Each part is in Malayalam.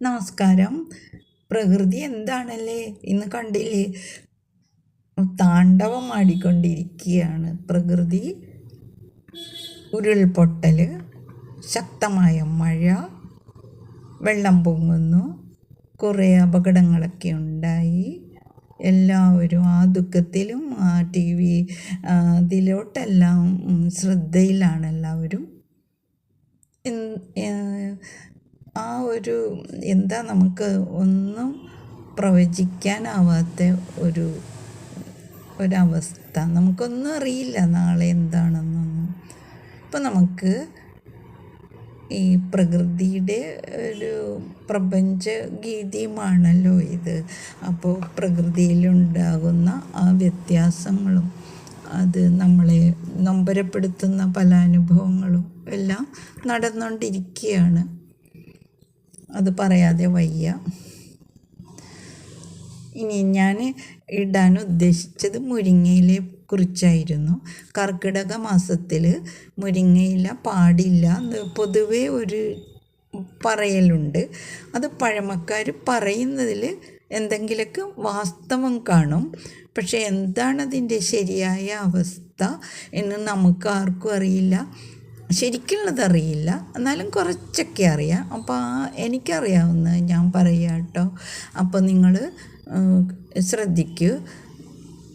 നമസ്കാരം. പ്രകൃതി എന്താണല്ലേ? ഇന്ന് കണ്ടില്ലേ? താണ്ഡവം ആടിക്കൊണ്ടിരിക്കുകയാണ്. പ്രകൃതി ഉരുൾപൊട്ടൽ ശക്തമായ മഴ വെള്ളം പൊങ്ങുന്നു കുറേ അപകടങ്ങളൊക്കെ ഉണ്ടായി. എല്ലാവരും ആ ദുഃഖത്തിലും ആ ടി വി അതിലോട്ടെല്ലാം ശ്രദ്ധയിലാണ് എല്ലാവരും. ആ ഒരു എന്താ നമുക്ക് ഒന്നും പ്രവചിക്കാനാവാത്ത ഒരു ഒരവസ്ഥ. നമുക്കൊന്നും അറിയില്ല നാളെ എന്താണെന്നൊന്നും. ഇപ്പം നമുക്ക് ഈ പ്രകൃതിയുടെ ഒരു പ്രപഞ്ച ഗീതിയുമാണല്ലോ ഇത്. അപ്പോൾ പ്രകൃതിയിലുണ്ടാകുന്ന ആ വ്യത്യാസങ്ങളും അത് നമ്മളെ നൊമ്പരപ്പെടുത്തുന്ന പല അനുഭവങ്ങളും എല്ലാം നടന്നുകൊണ്ടിരിക്കുകയാണ് അത് പറയാതെ വയ്യ. ഇനി ഞാൻ ഇടാൻ ഉദ്ദേശിച്ചത് മുരിങ്ങയിലെ കുറിച്ചായിരുന്നു. കർക്കിടക മാസത്തിൽ മുരിങ്ങയില പാടില്ല പൊതുവേ ഒരു പറയലുണ്ട്. അത് പഴമക്കാർ പറയുന്നതിൽ എന്തെങ്കിലുമൊക്കെ വാസ്തവം കാണും. പക്ഷേ എന്താണതിന്റെ ശരിയായ അവസ്ഥ എന്ന് നമുക്കാർക്കും അറിയില്ല. ശരിക്കുള്ളത് അറിയില്ല എന്നാലും കുറച്ചൊക്കെ അറിയാം. അപ്പോൾ ആ എനിക്കറിയാവുന്നത് ഞാൻ പറയാം കേട്ടോ. അപ്പോൾ നിങ്ങൾ ശ്രദ്ധിക്കൂ.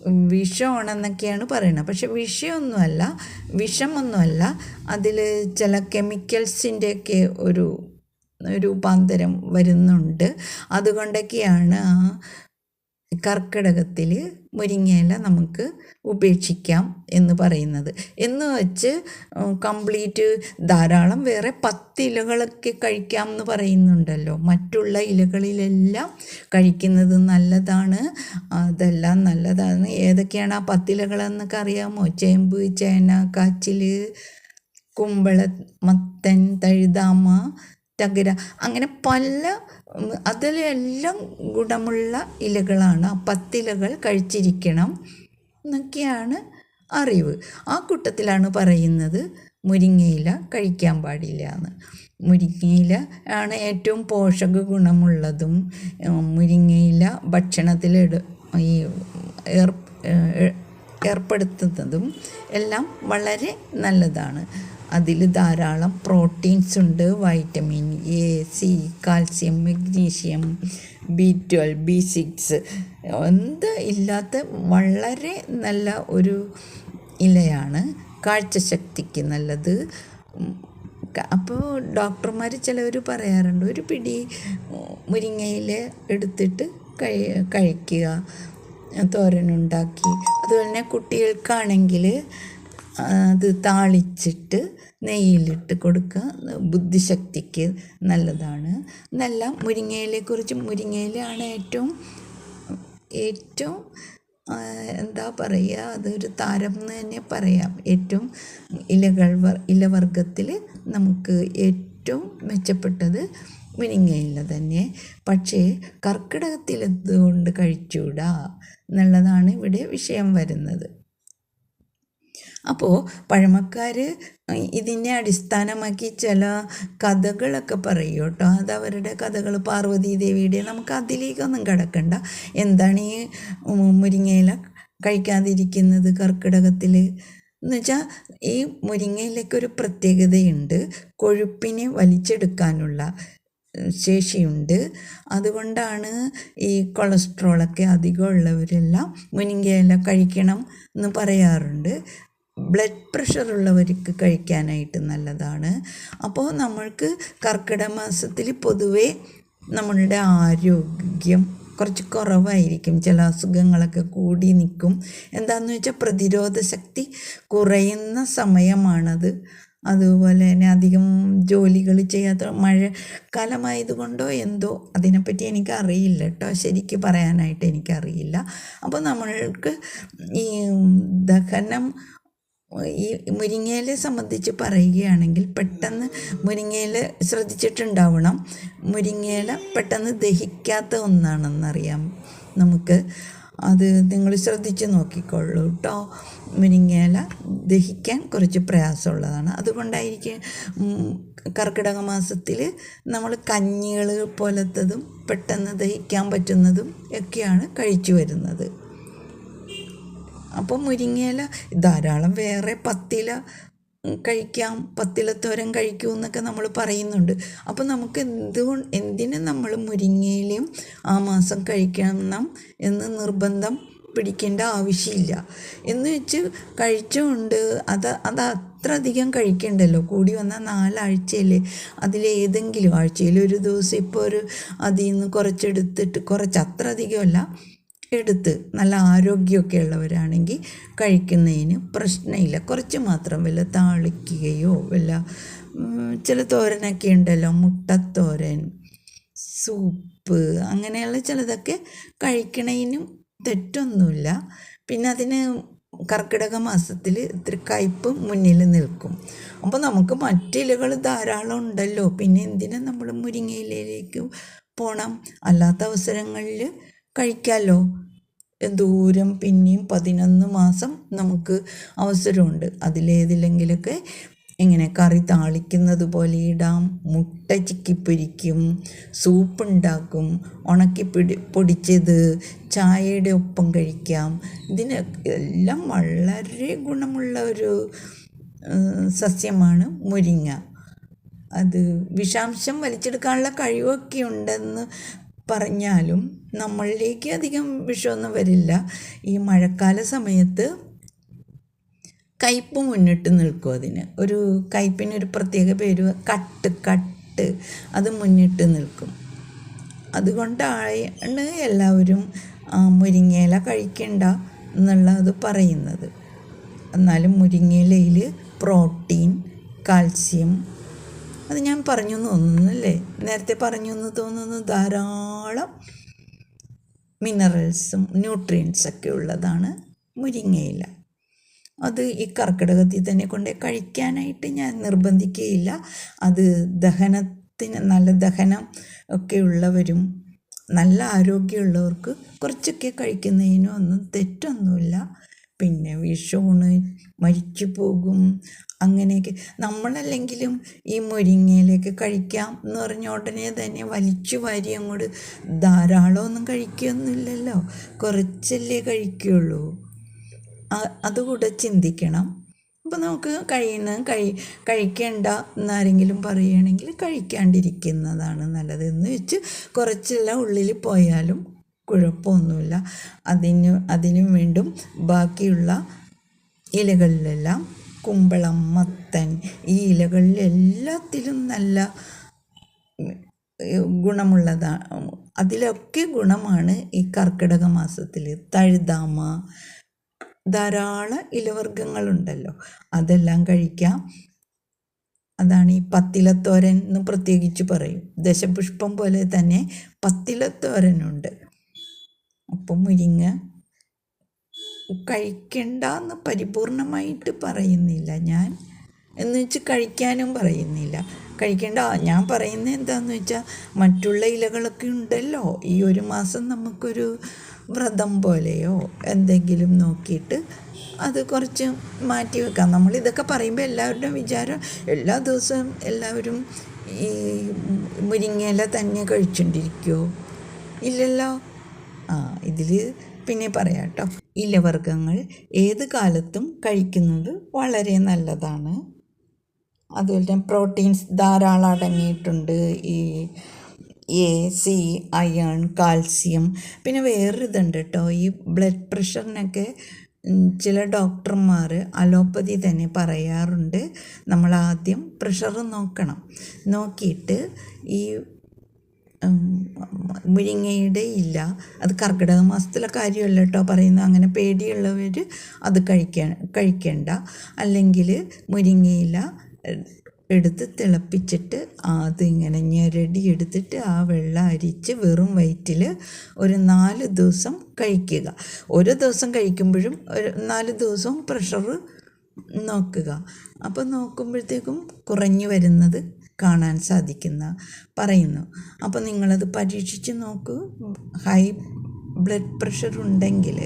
വിഷമാണെന്നൊക്കെയാണ് പറയുന്നത് പക്ഷെ വിഷയമൊന്നുമല്ല വിഷമൊന്നുമല്ല. അതിൽ ചില കെമിക്കൽസിന്റെയൊക്കെ ഒരു രൂപാന്തരം വരുന്നുണ്ട്. അതുകൊണ്ടൊക്കെയാണ് ആ കർക്കിടകത്തിൽ മുരിങ്ങയില നമുക്ക് ഉപേക്ഷിക്കാം എന്ന് പറയുന്നത്. എന്ന് വെച്ച് കംപ്ലീറ്റ് ധാരാളം വേറെ പത്ത് ഇലകളൊക്കെ കഴിക്കാം എന്ന് പറയുന്നുണ്ടല്ലോ. മറ്റുള്ള ഇലകളിലെല്ലാം കഴിക്കുന്നത് നല്ലതാണ്. അതെല്ലാം നല്ലതാണ്. ഏതൊക്കെയാണ് ആ പത്തിലകളെന്നൊക്കെ അറിയാമോ? ചേമ്പ് ചേന കാച്ചിൽ കുമ്പള മത്തൻ തഴുതാമ തകര അങ്ങനെ പല അതിലെല്ലാം ഗുണമുള്ള ഇലകളാണ്. ആ പത്തിലകൾ കഴിച്ചിരിക്കണം എന്നൊക്കെയാണ് അറിവ്. ആ കൂട്ടത്തിലാണ് പറയുന്നത് മുരിങ്ങയില കഴിക്കാൻ പാടില്ല എന്ന്. മുരിങ്ങയില ആണ് ഏറ്റവും പോഷക ഗുണമുള്ളതും. മുരിങ്ങയില ഭക്ഷണത്തിൽ ഈ ഏർ ഏർപ്പെടുത്തുന്നതും എല്ലാം വളരെ നല്ലതാണ്. അതിൽ ധാരാളം പ്രോട്ടീൻസ് ഉണ്ട്. Vitamin A C calcium magnesium B twelve B six. എന്ത് ഇല്ലാത്ത വളരെ നല്ല ഒരു ഇലയാണ്. കാഴ്ചശക്തിക്ക് നല്ലത്. അപ്പോൾ ഡോക്ടർമാർ ചിലവർ പറയാറുണ്ട് ഒരു പിടി മുരിങ്ങയില എടുത്തിട്ട് കഴി കഴിക്കുക. തോരനുണ്ടാക്കി. അതുപോലെ തന്നെ കുട്ടികൾക്കാണെങ്കിൽ അത് താളിച്ചിട്ട് നെയ്യിലിട്ട് കൊടുക്കുക. ബുദ്ധിശക്തിക്ക് നല്ലതാണ്. എന്നല്ല മുരിങ്ങയിലെക്കുറിച്ച് മുരിങ്ങയിലാണ് ഏറ്റവും ഏറ്റവും എന്താ പറയുക അതൊരു താരം എന്ന് തന്നെ പറയാം. ഏറ്റവും ഇലകൾ ഇലവർഗത്തിൽ നമുക്ക് ഏറ്റവും മെച്ചപ്പെട്ടത് മുരിങ്ങയില തന്നെ. പക്ഷേ കർക്കിടകത്തിലെന്തുകൊണ്ട് കഴിച്ചൂടാ എന്നുള്ളതാണ് ഇവിടെ വിഷയം വരുന്നത്. അപ്പോൾ പഴമക്കാർ ഇതിനെ അടിസ്ഥാനമാക്കി ചില കഥകളൊക്കെ പറയും കേട്ടോ അത് അവരുടെ കഥകൾ പാർവതി ദേവിയുടെ നമുക്ക് അതിലേക്കൊന്നും കിടക്കണ്ട. എന്താണ് ഈ മുരിങ്ങയില കഴിക്കാതിരിക്കുന്നത് കർക്കിടകത്തിൽ എന്ന് വെച്ചാൽ ഈ മുരിങ്ങയിലൊക്കെ ഒരു പ്രത്യേകതയുണ്ട്. കൊഴുപ്പിനെ വലിച്ചെടുക്കാനുള്ള ശേഷിയുണ്ട്. അതുകൊണ്ടാണ് ഈ കൊളസ്ട്രോളൊക്കെ അധികം ഉള്ളവരെല്ലാം മുരിങ്ങയില കഴിക്കണം എന്ന് പറയാറുണ്ട്. ബ്ലഡ് പ്രഷർ ഉള്ളവർക്ക് കഴിക്കാനായിട്ട് നല്ലതാണ്. അപ്പോൾ നമ്മൾക്ക് കർക്കിടക മാസത്തിൽ പൊതുവേ നമ്മളുടെ ആരോഗ്യം കുറച്ച് കുറവായിരിക്കും. ചില അസുഖങ്ങളൊക്കെ കൂടി നിൽക്കും. എന്താണെന്ന് വെച്ചാൽ പ്രതിരോധ ശക്തി കുറയുന്ന സമയമാണത്. അതുപോലെ തന്നെ അധികം ജോലികൾ ചെയ്യാത്ത മഴക്കാലമായതുകൊണ്ടോ എന്തോ അതിനെപ്പറ്റി എനിക്ക് അറിയില്ല കേട്ടോ. ശരിക്ക് പറയാനായിട്ട് എനിക്കറിയില്ല. അപ്പോൾ നമ്മൾക്ക് ഈ ദഹനം ഈ മുരിങ്ങയിലെ സംബന്ധിച്ച് പറയുകയാണെങ്കിൽ പെട്ടെന്ന് മുരിങ്ങയില ശ്രദ്ധിച്ചിട്ടുണ്ടാവണം. മുരിങ്ങയില പെട്ടെന്ന് ദഹിക്കാത്ത ഒന്നാണെന്നറിയാം. നമുക്ക് അത് നിങ്ങൾ ശ്രദ്ധിച്ച് നോക്കിക്കൊള്ളൂ കേട്ടോ മുരിങ്ങയില ദഹിക്കാൻ കുറച്ച് പ്രയാസമുള്ളതാണ്. അതുകൊണ്ടായിരിക്കും കർക്കിടക മാസത്തിൽ നമ്മൾ കഞ്ഞികൾ പോലത്തതും പെട്ടെന്ന് ദഹിക്കാൻ പറ്റുന്നതും ഒക്കെയാണ് കഴിച്ചു വരുന്നത്. അപ്പോൾ മുരിങ്ങയില ധാരാളം വേറെ പത്തില കഴിക്കാം പത്തിലത്തോരൻ കഴിക്കൂ എന്നൊക്കെ നമ്മൾ പറയുന്നുണ്ട്. അപ്പോൾ നമുക്ക് എന്തുകൊണ്ട് എന്തിനു നമ്മൾ മുരിങ്ങയിലയും ആ മാസം കഴിക്കണം എന്ന് നിർബന്ധം പിടിക്കേണ്ട ആവശ്യമില്ല. എന്ന് വെച്ച് കഴിച്ചുകൊണ്ട് അത് അത് അത്ര അധികം കഴിക്കണ്ടല്ലോ. കൂടി വന്നാൽ നാലാഴ്ചയിൽ അതിലേതെങ്കിലും ആഴ്ചയിൽ ഒരു ദിവസം ഇപ്പോൾ ഒരു അതിൽ നിന്ന് കുറച്ചെടുത്തിട്ട് കുറച്ച് അത്ര അധികമല്ല. എടുത്ത് നല്ല ആരോഗ്യമൊക്കെ ഉള്ളവരാണെങ്കിൽ കഴിക്കുന്നതിന് പ്രശ്നമില്ല. കുറച്ച് മാത്രം വല്ല താളിക്കുകയോ വല്ല ചില തോരനൊക്കെ ഉണ്ടല്ലോ മുട്ടത്തോരൻ സൂപ്പ് അങ്ങനെയുള്ള ചിലതൊക്കെ കഴിക്കണതിനും തെറ്റൊന്നുമില്ല. പിന്നെ അതിന് കർക്കിടക മാസത്തിൽ ഇത്തിരി കയ്പ് മുന്നിൽ നിൽക്കും. അപ്പോൾ നമുക്ക് മറ്റിലകൾ ധാരാളം ഉണ്ടല്ലോ. പിന്നെ എന്തിനാ നമ്മൾ മുരിങ്ങയിലേക്ക് പോകണം അല്ലാത്ത അവസരങ്ങളിൽ കഴിക്കാമല്ലോ. ദൂരം പിന്നെയും പതിനൊന്ന് മാസം നമുക്ക് അവസരമുണ്ട്. അതിലേതിലെങ്കിലൊക്കെ ഇങ്ങനെ കറി താളിക്കുന്നത് പോലെ ഇടാം മുട്ട ചിക്കിപ്പൊരിക്കും ഉണക്കി പിടി പൊടിച്ചത് ചായയുടെ ഒപ്പം കഴിക്കാം. ഇതിന് എല്ലാം വളരെ ഗുണമുള്ള ഒരു സസ്യമാണ് മുരിങ്ങ. അത് വിഷാംശം വലിച്ചെടുക്കാനുള്ള കഴിവൊക്കെ ഉണ്ടെന്ന് പറഞ്ഞാലും നമ്മളിലേക്ക് അധികം വിഷമൊന്നും വരില്ല. ഈ മഴക്കാല സമയത്ത് കയ്പ് മുന്നിട്ട് നിൽക്കും അതിന്. ഒരു കയ്പിനൊരു പ്രത്യേക പേര് കട്ട് കട്ട് അത് മുന്നിട്ട് നിൽക്കും. അതുകൊണ്ടാണ് എല്ലാവരും മുരിങ്ങയില കഴിക്കണ്ട എന്നുള്ളത് പറയുന്നത്. എന്നാലും മുരിങ്ങയിലയിൽ പ്രോട്ടീൻ കാൽസ്യം അത് ഞാൻ പറഞ്ഞു എന്ന് തോന്നുന്നില്ലേ നേരത്തെ പറഞ്ഞു എന്ന് തോന്നുന്നു ധാരാളം മിനറൽസും ന്യൂട്രിയൻസൊക്കെ ഉള്ളതാണ് മുരിങ്ങയില. അത് ഈ കർക്കിടകത്തിൽ തന്നെ കൊണ്ട് കഴിക്കാനായിട്ട് ഞാൻ നിർബന്ധിക്കുകയില്ല. അത് ദഹനത്തിന് നല്ല ദഹനം ഒക്കെ ഉള്ളവരും നല്ല ആരോഗ്യമുള്ളവർക്ക് കുറച്ചൊക്കെ കഴിക്കുന്നതിനും ഒന്നും തെറ്റൊന്നുമില്ല. പിന്നെ വിഷമാണ് മരിച്ചു പോകും അങ്ങനെയൊക്കെ. നമ്മളല്ലെങ്കിലും ഈ മുരിങ്ങയിലേക്ക് കഴിക്കാം എന്ന് പറഞ്ഞ ഉടനെ തന്നെ വലിച്ചു വാരി അങ്ങോട്ട് ധാരാളമൊന്നും കഴിക്കുകയൊന്നുമില്ലല്ലോ കുറച്ചല്ലേ കഴിക്കുകയുള്ളൂ അതുകൂടെ ചിന്തിക്കണം. അപ്പോൾ നമുക്ക് കഴിയുന്ന കഴി കഴിക്കേണ്ട എന്നാരെങ്കിലും പറയുകയാണെങ്കിൽ കഴിക്കാണ്ടിരിക്കുന്നതാണ് നല്ലത് എന്ന് വെച്ച് കുറച്ചെല്ലാം ഉള്ളിൽ പോയാലും കുഴപ്പമൊന്നുമില്ല. അതിന് അതിനും വീണ്ടും ബാക്കിയുള്ള ഇലകളിലെല്ലാം കുമ്പളം മത്തൻ ഈ ഇലകളിൽ എല്ലാത്തിലും നല്ല ഗുണമുള്ളതാണ് അതിലൊക്കെ ഗുണമാണ് ഈ കർക്കിടക മാസത്തിൽ. തഴുതാമ ധാരാളം ഇലവർഗങ്ങളുണ്ടല്ലോ. അതെല്ലാം കഴിക്കാം. അതാണ് ഈ പത്തിലത്തോരൻ എന്ന് പ്രത്യേകിച്ച് പറയും. ദശപുഷ്പം പോലെ തന്നെ പത്തിലത്തോരനുണ്ട്. അപ്പം മുരിങ്ങ കഴിക്കണ്ട എന്ന് പരിപൂർണമായിട്ട് പറയുന്നില്ല ഞാൻ. എന്ന് വെച്ച് കഴിക്കാനും പറയുന്നില്ല. കഴിക്കേണ്ട ഞാൻ പറയുന്നത് എന്താണെന്ന് വെച്ചാൽ മറ്റുള്ള ഇലകളൊക്കെ ഉണ്ടല്ലോ. ഈ ഒരു മാസം നമുക്കൊരു വ്രതം പോലെയോ എന്തെങ്കിലും നോക്കിയിട്ട് അത് കുറച്ച് മാറ്റി വെക്കാം. നമ്മൾ ഇതൊക്കെ പറയുമ്പോൾ എല്ലാവരുടെയും വിചാരം എല്ലാ ദിവസവും എല്ലാവരും ഈ മുരിങ്ങയില തന്നെ കഴിച്ചുകൊണ്ടിരിക്കുമോ ഇല്ലല്ലോ. ആ ഇതിൽ പിന്നെ പറയാം കേട്ടോ ഇലവർഗങ്ങൾ ഏത് കാലത്തും കഴിക്കുന്നത് വളരെ നല്ലതാണ്. അതുപോലെ തന്നെ പ്രോട്ടീൻസ് ധാരാളം അടങ്ങിയിട്ടുണ്ട്. ഈ എ സി അയൺ കാൽസ്യം. പിന്നെ വേറൊരു ഇതുണ്ട് കേട്ടോ. ഈ ബ്ലഡ് പ്രഷറിനൊക്കെ ചില ഡോക്ടർമാർ അലോപ്പതി തന്നെ പറയാറുണ്ട്. നമ്മൾ ആദ്യം പ്രഷർ നോക്കണം. നോക്കിയിട്ട് ഈ മുരിങ്ങയുടെ ഇല്ല അത് കർക്കിടക മാസത്തിലെ കാര്യമല്ല കേട്ടോ പറയുന്നത്. അങ്ങനെ പേടിയുള്ളവർ അത് കഴിക്കാൻ കഴിക്കണ്ട. അല്ലെങ്കിൽ മുരിങ്ങയില എടുത്ത് തിളപ്പിച്ചിട്ട് അതിങ്ങനെ ഞെരടി എടുത്തിട്ട് ആ വെള്ളം അരിച്ച് വെറും വയറ്റിൽ ഒരു നാല് ദിവസം കഴിക്കുക. ഓരോ ദിവസം കഴിക്കുമ്പോഴും ഒരു നാല് ദിവസവും പ്രഷർ നോക്കുക. അപ്പോൾ നോക്കുമ്പോഴത്തേക്കും കുറഞ്ഞു വരുന്നത് കാണാൻ സാധിക്കുന്ന പറയുന്നു. അപ്പോൾ നിങ്ങളത് പരീക്ഷിച്ച് നോക്കൂ. ഹൈ ബ്ലഡ് പ്രഷർ ഉണ്ടെങ്കിൽ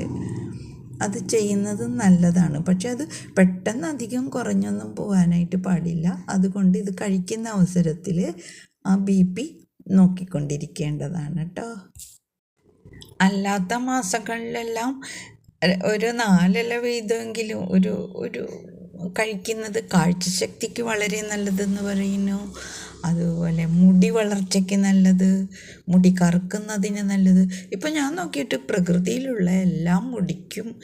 അത് ചെയ്യുന്നത് നല്ലതാണ്. പക്ഷെ അത് പെട്ടെന്ന് അധികം കുറഞ്ഞൊന്നും പോകാനായിട്ട് പാടില്ല. അതുകൊണ്ട് ഇത് കഴിക്കുന്ന അവസരത്തിൽ ആ ബി പി നോക്കിക്കൊണ്ടിരിക്കേണ്ടതാണ് കേട്ടോ. അല്ലാത്ത മാസങ്ങളിലെല്ലാം ഒരു നാലില വീതമെങ്കിലും ഒരു ഒരു കഴിക്കുന്നത് കാഴ്ചശക്തിക്ക് വളരെ നല്ലതെന്ന് പറയുന്നു. അതുപോലെ മുടി വളർച്ചയ്ക്ക് നല്ലത് മുടി കറുക്കുന്നതിന് നല്ലത്. ഇപ്പം ഞാൻ നോക്കിയിട്ട് പ്രകൃതിയിലുള്ള എല്ലാ മുടിക്കും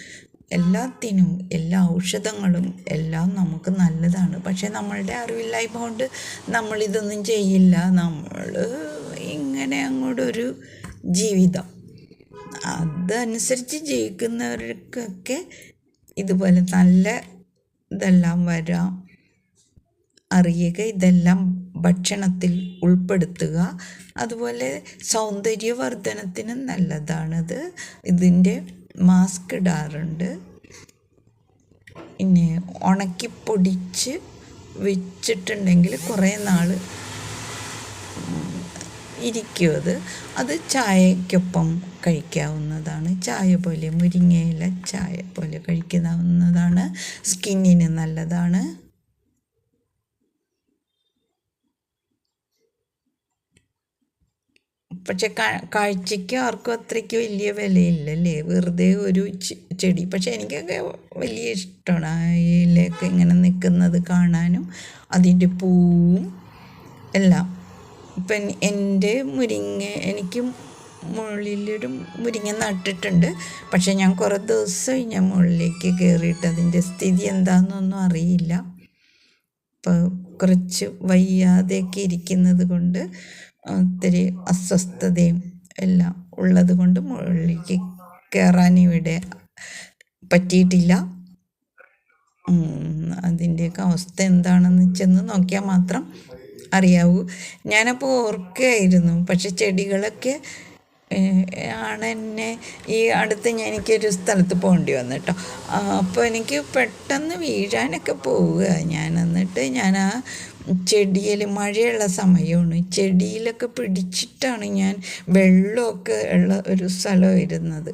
എല്ലാത്തിനും എല്ലാ ഔഷധങ്ങളും എല്ലാം നമുക്ക് നല്ലതാണ്. പക്ഷേ നമ്മളുടെ അറിവില്ലായ്മ കൊണ്ട് നമ്മളിതൊന്നും ചെയ്യില്ല. നമ്മൾ ഇങ്ങനെ അങ്ങോട്ടൊരു ജീവിതം. അതനുസരിച്ച് ജീവിക്കുന്നവർക്കൊക്കെ ഇതുപോലെ നല്ല ഇതെല്ലാം വരാം. അറിയുക ഇതെല്ലാം ഭക്ഷണത്തിൽ ഉൾപ്പെടുത്തുക. അതുപോലെ സൗന്ദര്യവർദ്ധനത്തിന് നല്ലതാണിത്. ഇതിന്റെ മാസ്ക് ഇടാറുണ്ട്. പിന്നെ ഉണക്കി പൊടിച്ച് വെച്ചിട്ടുണ്ടെങ്കിൽ കുറേ നാൾ ഇരിക്കും അത് അത് ചായക്കൊപ്പം കഴിക്കാവുന്നതാണ്. ചായ പോലെ മുരിങ്ങയില ചായ പോലെ കഴിക്കാവുന്നതാണ്. സ്കിന്നിന് നല്ലതാണ്. പക്ഷെ കാഴ്ചയ്ക്ക് ആർക്കും അത്രയ്ക്ക് വലിയ വിലയില്ലല്ലേ? വെറുതെ ഒരു ചെടി. പക്ഷെ എനിക്കൊക്കെ വലിയ ഇഷ്ടമാണ് അതിലേക്ക് ഇങ്ങനെ നിൽക്കുന്നത് കാണാനും. അതിന്റെ പൂവും എല്ലാം. ഇപ്പം എന്റെ മുരിങ്ങ എനിക്ക് മുകളിലൊരു മുരിങ്ങ നട്ടിട്ടുണ്ട്. പക്ഷേ ഞാൻ കുറേ ദിവസമായി ഞാൻ മുകളിലേക്ക് കയറിയിട്ട് അതിന്റെ സ്ഥിതി എന്താണെന്നൊന്നും അറിയില്ല. ഇപ്പോൾ കുറച്ച് വയ്യാതെയൊക്കെ ഇരിക്കുന്നത് കൊണ്ട് ഒത്തിരി അസ്വസ്ഥതയും എല്ലാം ഉള്ളത് കൊണ്ട് മുകളിലേക്ക് കയറാൻ ഇവിടെ പറ്റിയിട്ടില്ല. അതിന്റെയൊക്കെ അവസ്ഥ എന്താണെന്ന് ചെന്ന് നോക്കിയാൽ മാത്രം അറിയാവൂ. ഞാനപ്പോൾ ഓർക്കുകയായിരുന്നു പക്ഷെ ചെടികളൊക്കെ ആണ് എന്നെ ഈ അടുത്ത് ഞാൻ എനിക്കൊരു സ്ഥലത്ത് പോകേണ്ടി വന്നു കേട്ടോ അപ്പോൾ എനിക്ക് പെട്ടെന്ന് വീഴാനൊക്കെ പോവുക. ഞാൻ എന്നിട്ട് ഞാൻ ആ ചെടിയിൽ മഴയുള്ള സമയമാണ്. ചെടിയിലൊക്കെ പിടിച്ചിട്ടാണ് ഞാൻ വെള്ളമൊക്കെ ഉള്ള ഒരു സ്ഥലമായിരുന്നത്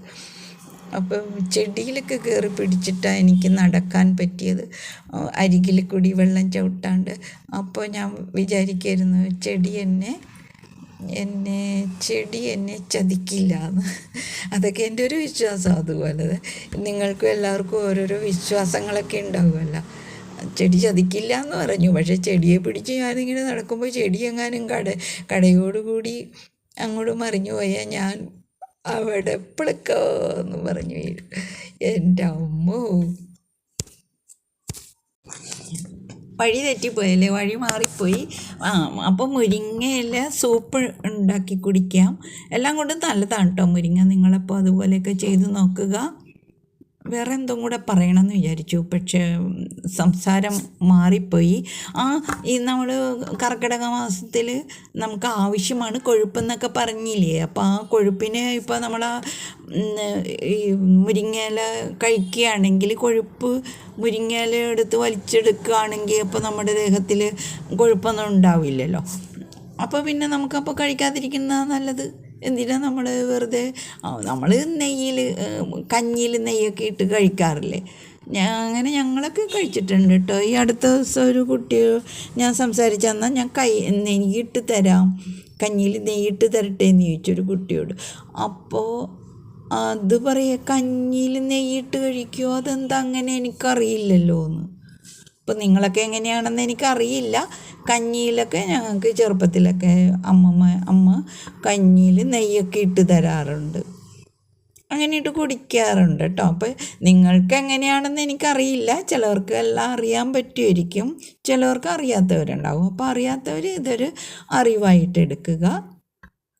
അപ്പം ചെടിയിലൊക്കെ കയറി പിടിച്ചിട്ടാണ് എനിക്ക് നടക്കാൻ പറ്റിയത്. അരികിൽ കൂടി വെള്ളം ചവിട്ടാണ്ട്. അപ്പോൾ ഞാൻ വിചാരിക്കായിരുന്നു ചെടി എന്നെ എന്നെ ചെടി എന്നെ ചതിക്കില്ല എന്ന് അതൊക്കെ എന്റെ ഒരു വിശ്വാസം അതുപോലെ. നിങ്ങൾക്കും എല്ലാവർക്കും ഓരോരോ വിശ്വാസങ്ങളൊക്കെ ഉണ്ടാവുമല്ലോ. ചെടി ചതിക്കില്ല എന്ന് പറഞ്ഞു. പക്ഷേ ചെടിയെ പിടിച്ച് ഞാനിങ്ങനെ നടക്കുമ്പോൾ ചെടി എങ്ങാനും കട കടയോടുകൂടി അങ്ങോട്ട് മറിഞ്ഞു പോയാൽ ഞാൻ അവിടെ എപ്പോഴൊക്കെ എന്ന് പറഞ്ഞു വീഴും എന്റെ അമ്മ. വഴി തെറ്റിപ്പോയല്ലേ? വഴി മാറിപ്പോയി. ആ അപ്പം മുരിങ്ങയില സൂപ്പ് ഉണ്ടാക്കി കുടിക്കാം. എല്ലാം കൊണ്ടും നല്ലതാണ് കേട്ടോ മുരിങ്ങ. നിങ്ങളപ്പോൾ അതുപോലെയൊക്കെ ചെയ്ത് നോക്കുക. വേറെ എന്തും കൂടെ പറയണമെന്ന് വിചാരിച്ചു. പക്ഷേ സംസാരം മാറിപ്പോയി. ആ ഈ നമ്മൾ കർക്കിടക മാസത്തിൽ നമുക്ക് ആവശ്യമാണ് കൊഴുപ്പെന്നൊക്കെ പറഞ്ഞില്ലേ? അപ്പോൾ ആ കൊഴുപ്പിന് ഇപ്പോൾ നമ്മൾ ഈ മുരിങ്ങയില കഴിക്കുകയാണെങ്കിൽ കൊഴുപ്പ് മുരിങ്ങയില എടുത്ത് വലിച്ചെടുക്കുകയാണെങ്കിൽ അപ്പോൾ നമ്മുടെ ദേഹത്തിൽ കൊഴുപ്പൊന്നും ഉണ്ടാവില്ലല്ലോ. അപ്പോൾ പിന്നെ നമുക്കപ്പോൾ കഴിക്കാതിരിക്കുന്നതാണ് നല്ലത്. എന്തിനാണ് നമ്മൾ വെറുതെ നമ്മൾ നെയ്യിൽ കഞ്ഞിയിൽ നെയ്യൊക്കെ ഇട്ട് കഴിക്കാറില്ലേ? ഞാൻ അങ്ങനെ ഞങ്ങളൊക്കെ കഴിച്ചിട്ടുണ്ട് കേട്ടോ ഈ അടുത്ത ദിവസം ഒരു കുട്ടി ഞാൻ സംസാരിച്ചെന്നാൽ ഞാൻ കൈ നെയ്യിട്ട് തരാം കഞ്ഞിയിൽ നെയ്യിട്ട് തരട്ടെ എന്ന് ചോദിച്ചൊരു കുട്ടിയോട്. അപ്പോൾ അത് പറയുക കഞ്ഞിയിൽ നെയ്യിട്ട് കഴിക്കുമോ അതെന്താ അങ്ങനെ എനിക്കറിയില്ലല്ലോ എന്ന് ഇപ്പം നിങ്ങളൊക്കെ എങ്ങനെയാണെന്ന് എനിക്കറിയില്ല. കഞ്ഞിയിലൊക്കെ ഞങ്ങൾക്ക് ചെറുപ്പത്തിലൊക്കെ അമ്മമ്മ അമ്മ കഞ്ഞിയിൽ നെയ്യൊക്കെ ഇട്ട് തരാറുണ്ട്. അങ്ങനെ ഇട്ട് കുടിക്കാറുണ്ട് കേട്ടോ അപ്പോൾ നിങ്ങൾക്ക് എങ്ങനെയാണെന്ന് എനിക്കറിയില്ല. ചിലവർക്ക് എല്ലാം അറിയാൻ പറ്റുമായിരിക്കും. ചിലവർക്ക് അറിയാത്തവരുണ്ടാവും. അപ്പോൾ അറിയാത്തവർ ഇതൊരു അറിവായിട്ട് എടുക്കുക.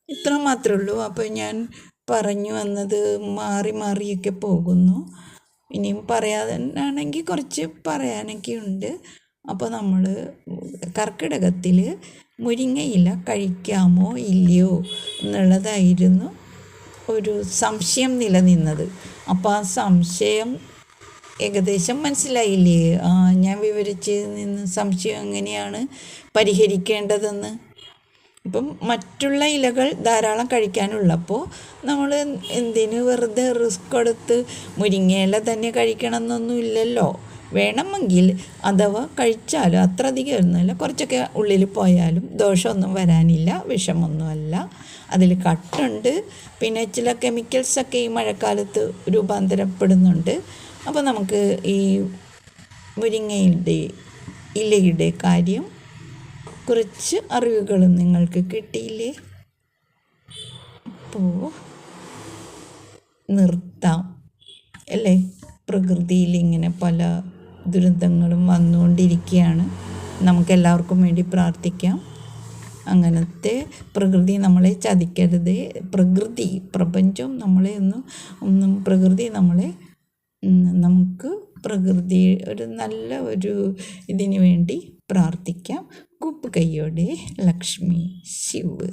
ഇത്ര മാത്രമേ ഉള്ളൂ. അപ്പോൾ ഞാൻ പറഞ്ഞു വന്നത് മാറി മാറിയൊക്കെ പോകുന്നു. ഇനിയും പറയാനാണെങ്കിൽ കുറച്ച് പറയാനൊക്കെ ഉണ്ട്. അപ്പോൾ നമ്മൾ കർക്കിടകത്തിൽ മുരിങ്ങയില കഴിക്കാമോ ഇല്ലയോ എന്നുള്ളതായിരുന്നു ഒരു സംശയം നിലനിന്നത്. അപ്പോൾ ആ സംശയം ഏകദേശം മനസ്സിലായില്ലേ? ഞാൻ വിവരിച്ച് നിന്ന് സംശയം എങ്ങനെയാണ് പരിഹരിക്കേണ്ടതെന്ന്? ഇപ്പം മറ്റുള്ള ഇലകൾ ധാരാളം കഴിക്കാനുള്ളപ്പോൾ നമ്മൾ എന്തിന് വെറുതെ റിസ്ക് എടുത്ത് മുരിങ്ങയില തന്നെ കഴിക്കണം എന്നൊന്നുമില്ലല്ലോ വേണമെങ്കിൽ അഥവാ കഴിച്ചാലും അത്ര അധികം ഒന്നുമില്ല കുറച്ചൊക്കെ ഉള്ളിൽ പോയാലും ദോഷമൊന്നും വരാനില്ല വിഷമൊന്നുമല്ല. അതിൽ കട്ടുണ്ട്. പിന്നെ ചില കെമിക്കൽസൊക്കെ ഈ മഴക്കാലത്ത് രൂപാന്തരപ്പെടുന്നുണ്ട്. അപ്പോൾ നമുക്ക് ഈ മുരിങ്ങയുടെ ഇലയുടെ കാര്യം കുറച്ച് അറിവുകൾ നിങ്ങൾക്ക് കിട്ടിയില്ലേ? അപ്പോൾ നിർത്താം. അല്ലേ? പ്രകൃതിയിൽ ഇങ്ങനെ പല ദുരന്തങ്ങളും വന്നുകൊണ്ടിരിക്കുകയാണ്. നമുക്കെല്ലാവർക്കും വേണ്ടി പ്രാർത്ഥിക്കാം. അങ്ങനത്തെ പ്രകൃതി നമ്മളെ ചതിക്കരുത്. പ്രകൃതി പ്രപഞ്ചം നമ്മളെ ഒന്നും ഒന്നും പ്രകൃതി നമ്മളെ നമുക്ക് പ്രകൃതി ഒരു നല്ല ഒരു ഇതിന് വേണ്ടി പ്രാർത്ഥിക്കാം. கூப்பு கையோடு லக்ஷ்மி சிவு